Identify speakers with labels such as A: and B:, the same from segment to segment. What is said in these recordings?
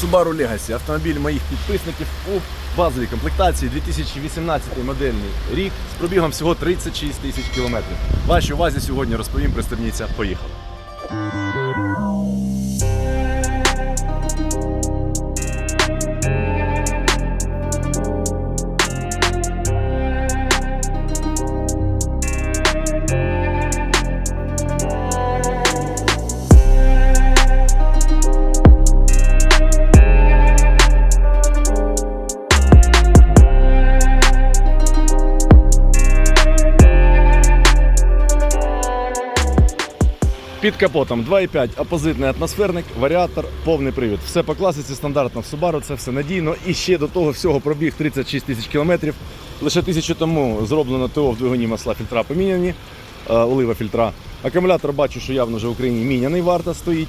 A: Subaru Legacy, автомобіль моїх підписників у базовій комплектації 2018 модельний рік з пробігом всього 36 тисяч кілометрів. Вашій увазі сьогодні розповім представниця. Поїхали. Під капотом 2,5 опозитний атмосферник, варіатор, повний привід. Все по класиці стандартно в Subaru, це все надійно. І ще до того всього пробіг 36 тисяч кілометрів. Лише тисячу тому зроблено ТО в двигуні масла фільтра поміняні, е, олива фільтра. Акумулятор бачу, що явно вже в Україні міняний варта стоїть.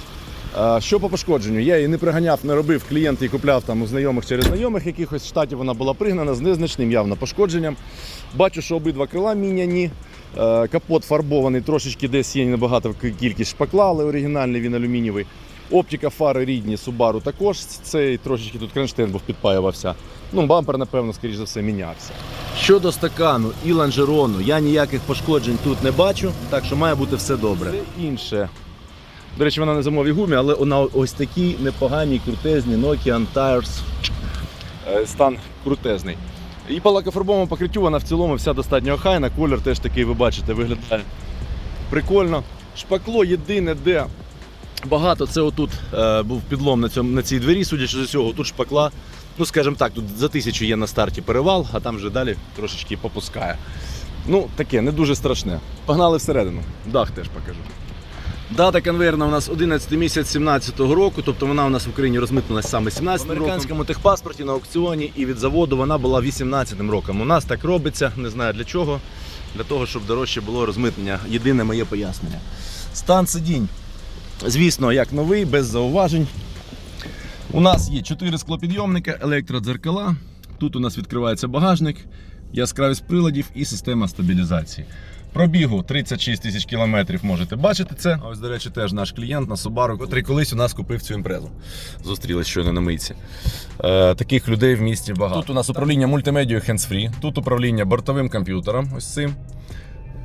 A: Е, Що по пошкодженню? Я її не приганяв, не робив клієнт і купляв там у знайомих через знайомих якихось в штаті вона була пригнана з незначним явно пошкодженням. Бачу, що обидва крила міняні. Е, Капот фарбований, трошечки десь є небагато кількість шпакла, але оригінальний він алюмінієвий. Оптика фари рідні Subaru також. Цей трошечки тут кронштейн був підпаювався. Ну, бампер, напевно, скоріш за все, мінявся. Щодо стакану і лонжерону, я ніяких пошкоджень тут не бачу, так що має бути все добре. Це інше. До речі, вона на зимовій гумі, але вона ось такій непоганій, крутезні Nokian Tires. Е, Стан крутезний. І по лакофарбовому покриттю вона в цілому вся достатньо охайна. Колір теж такий, ви бачите, виглядає прикольно. Шпакло єдине, де багато, це отут е, був підлом на, цьому, на цій двері, судячи з усього, тут шпакла. Ну, скажімо так, тут за тисячу є на старті перевал, а там вже далі трошечки попускає. Ну, таке, не дуже страшне. Погнали всередину. Дах теж покажу. Дата конвейерна у нас 11 місяць 17-го року, тобто вона у нас в Україні розмитнулася саме 17 роком. В американському техпаспорті на аукціоні і від заводу вона була 18 роком. У нас так робиться, не знаю для чого. Для того, щоб дорожче було розмитнення. Єдине моє пояснення. Стан сидінь, звісно, як новий, без зауважень. У нас є 4 склопідйомника, електродзеркала. Тут у нас відкривається багажник, яскравість приладів і система стабілізації. Пробігу 36 тисяч кілометрів можете бачити це. А Ось, до речі, теж наш клієнт на Subaru, котрий колись у нас купив цю імпрезу. Зустрілись щойно на митці. Е, таких людей в місті багато. Тут у нас управління мультимедією hands-free, тут управління бортовим комп'ютером. Ось цим.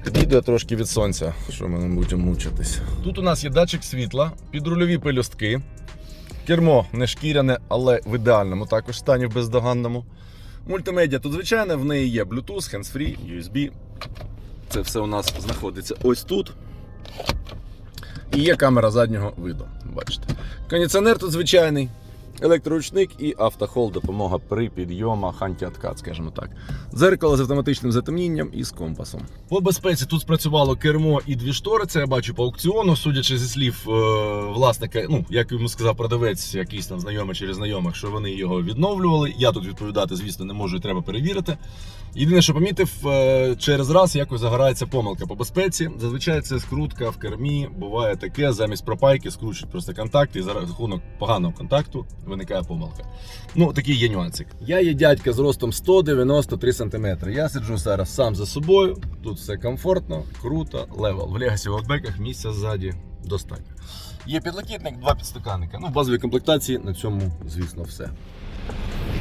A: Відео трошки від сонця, що ми не будемо мучитись. Тут у нас є датчик світла, підрульові пелюстки. Кермо не шкіряне, але в ідеальному також стані в бездоганному. Мультимедіа тут звичайно, в неї є Bluetooth, hands-free, USB. Це все у нас знаходиться ось тут. І є камера заднього виду. Бачите. Кондиціонер тут звичайний, електроручник і автохол, допомога при підйомах, антиоткат, скажімо так. Дзеркало з автоматичним затемнінням і з компасом. По безпеці тут спрацювало кермо і дві штори. Це я бачу по аукціону, судячи зі слів е, власника, ну як йому сказав продавець, якийсь там знайомий через знайомих, що вони його відновлювали. Я тут відповідати, звісно, не можу і треба перевірити. Єдине, що помітив, е, через раз якось загорається помилка по безпеці. Зазвичай це скрутка в кермі. Буває таке, замість пропайки скручують просто контакти, і за рахунок поганого контакту виникає помилка. Ну, такий є нюансик. Я є дядька з ростом 193 см. Я сиджу зараз сам за собою. Тут все комфортно, круто, левел. В Legacy Outback місця ззаді достатньо. Є підлокітник, два підстаканника. Ну, в базовій комплектації на цьому, звісно, все.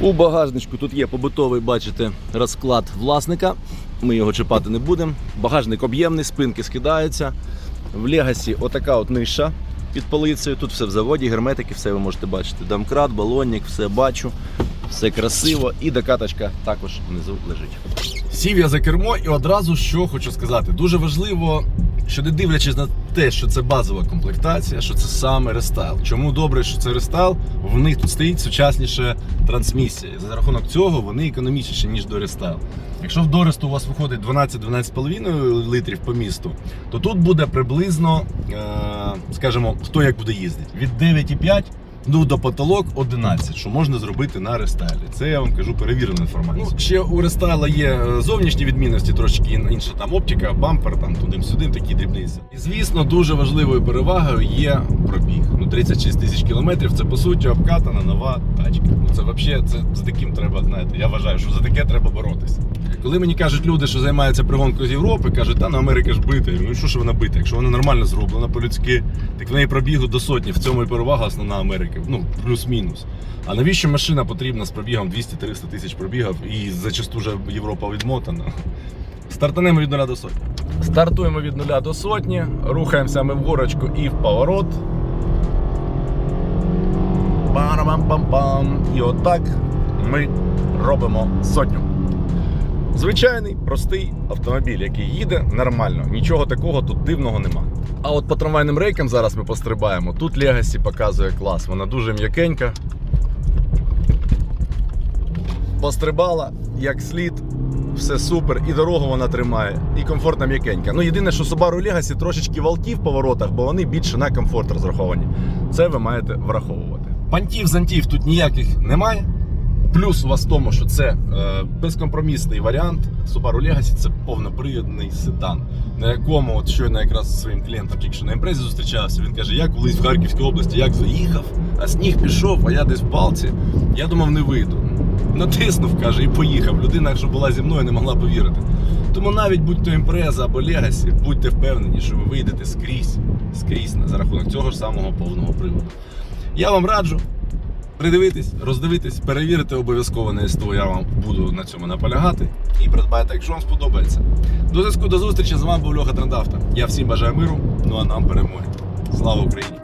A: У багажничку тут є побутовий, бачите, розклад власника. Ми його чіпати не будемо. Багажник об'ємний, спинки скидаються. В Легасі отака от ниша під полицею. Тут все в заводі, герметики, все ви можете бачити. Домкрат, балонник, все бачу, все красиво. І докаточка також внизу лежить. Сів я за кермо і одразу що хочу сказати. Дуже важливо, що не дивлячись на те, що це базова комплектація, що це саме рестайл. Чому добре, що це рестайл? В них тут стоїть сучасніша трансмісія. За рахунок цього вони економічніші, ніж до рестайл. Якщо в доресту у вас виходить 12-12,5 літрів по місту, то тут буде приблизно, е, скажімо, хто як буде їздити. Від 9,5 Ну, до потолок 11, що можна зробити на рестайлі. Це я вам кажу перевірену інформацію. Ну, ще у рестайла є е, зовнішні відмінності, трошки інша там оптика, бампер, там туди-сюди, такі дрібниці. І звісно, дуже важливою перевагою є пробіг. Ну, 36 тисяч кілометрів це по суті обкатана нова тачка. Ну це взагалі це за таким треба, знаєте, я вважаю, що за таке треба боротися. Коли мені кажуть люди, що займаються пригонкою з Європи, кажуть, та ну Америка ж бита. Ну що ж вона бита? Якщо вона нормально зроблена по-людськи, так в неї пробігу до сотні. В цьому і перевага основна Америки. Ну, плюс-мінус. А навіщо машина потрібна з пробігом 200-300 тисяч пробігів і зачасту вже Європа відмотана? Стартанемо від 0 до сотні. Стартуємо від 0 до сотні, рухаємося ми в горочку і в поворот. Барам-пам-пам. І отак ми робимо сотню. Звичайний простий автомобіль, який їде нормально. Нічого такого тут дивного нема. А от по трамвайним рейкам зараз ми пострибаємо. Тут Legacy показує клас. Вона дуже м'якенька. Пострибала як слід. Все супер, і дорогу вона тримає, і комфортна м'якенька. Ну єдине, що Subaru Legacy трошечки валки в поворотах, бо вони більше на комфорт розраховані. Це ви маєте враховувати. Пантів зантів тут ніяких немає. Плюс у вас в тому, що це е, безкомпромісний варіант. Subaru Legacy це повнопривідний седан, на якому от щойно якраз зі своїм клієнтом тільки що на імпрезі зустрічався. Він каже: я колись в Харківській області як заїхав, а сніг пішов, а я десь в палці. Я думав, не вийду. Натиснув, каже, і поїхав. Людина, якщо була зі мною, не могла повірити. Тому навіть будь то імпреза або Legacy, будьте впевнені, що ви вийдете скрізь, скрізь за рахунок цього ж самого повного приводу. Я вам раджу Придивитись, роздивитись, перевірити обов'язково на СТО, я вам буду на цьому наполягати і придбайте, якщо вам сподобається. До зв'язку до зустрічі з вами був Льоха Трандавта. Я всім бажаю миру, ну а нам перемоги. Слава Україні!